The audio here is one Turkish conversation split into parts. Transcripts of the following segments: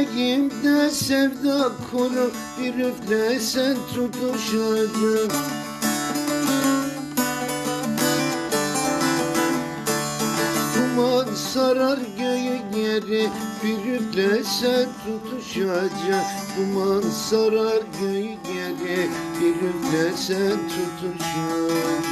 Yüreğimde sevda konu bir üflesen tutuşacak Duman sarar göğü yeri bir üflesen tutuşacak Duman sarar göğü yeri bir üflesen tutuşacak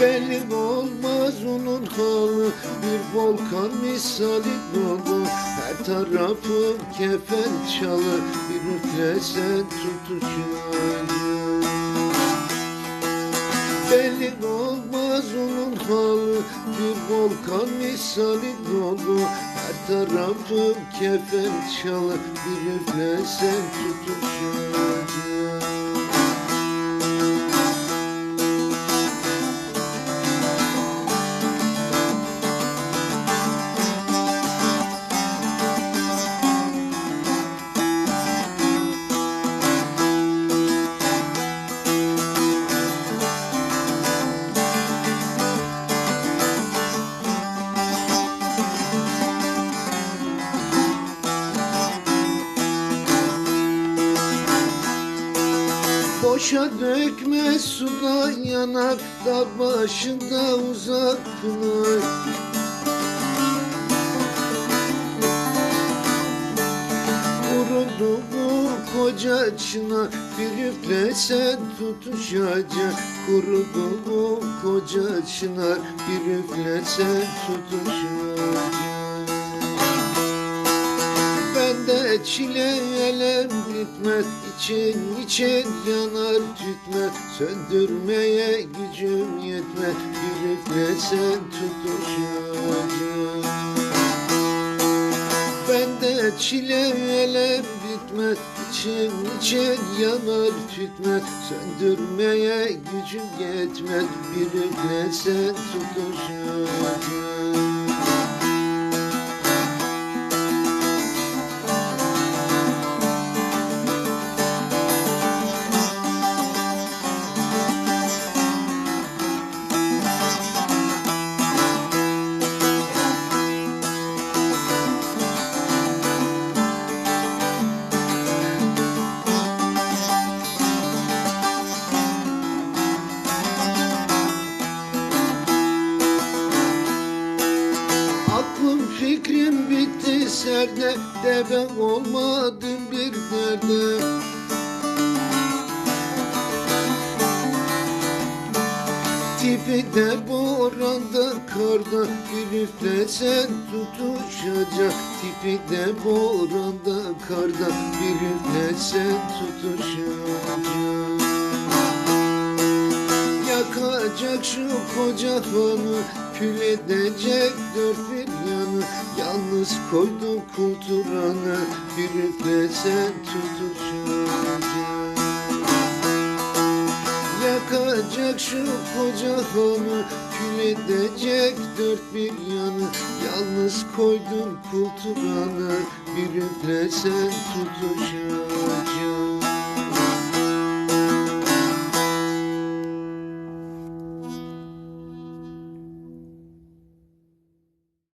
Belli olmaz onun halı Bir volkan misali dolu Her tarafım kefen çalı Bir üflesen tutuşacak Belli olmaz onun halı Bir volkan misali dolu Her tarafım kefen çalı Bir üflesen tutuşacak Boşa dökme suda yanar Dağ başında uzak pınar. Kurudu bu koca çınar Bir üflesen tutuşacak Kurudu bu koca çınar Bir üflesen tutuşacak Bende çile elem bitmez için için yanar tütmez Söndürmeye gücüm yetmez Bir üflesen tutuşacak Bende çile elem bitmez için için yanar tütmez Söndürmeye gücüm yetmez Bir üflesen tutuşacak serde De ben olmadım bir derde. Tipi de boranda karda üflesen tutuşacak. Tipi de boranda karda üflesen tutuşacak Yakacak şu koca hanı Kül edecek dört bir yanı Yalnız koydum kulturanı Bir üflesen tutuşacak Yakacak şu koca hanı Kül edecek dört bir yanı Yalnız koydum kulturanı Bir üflesen tutuşacak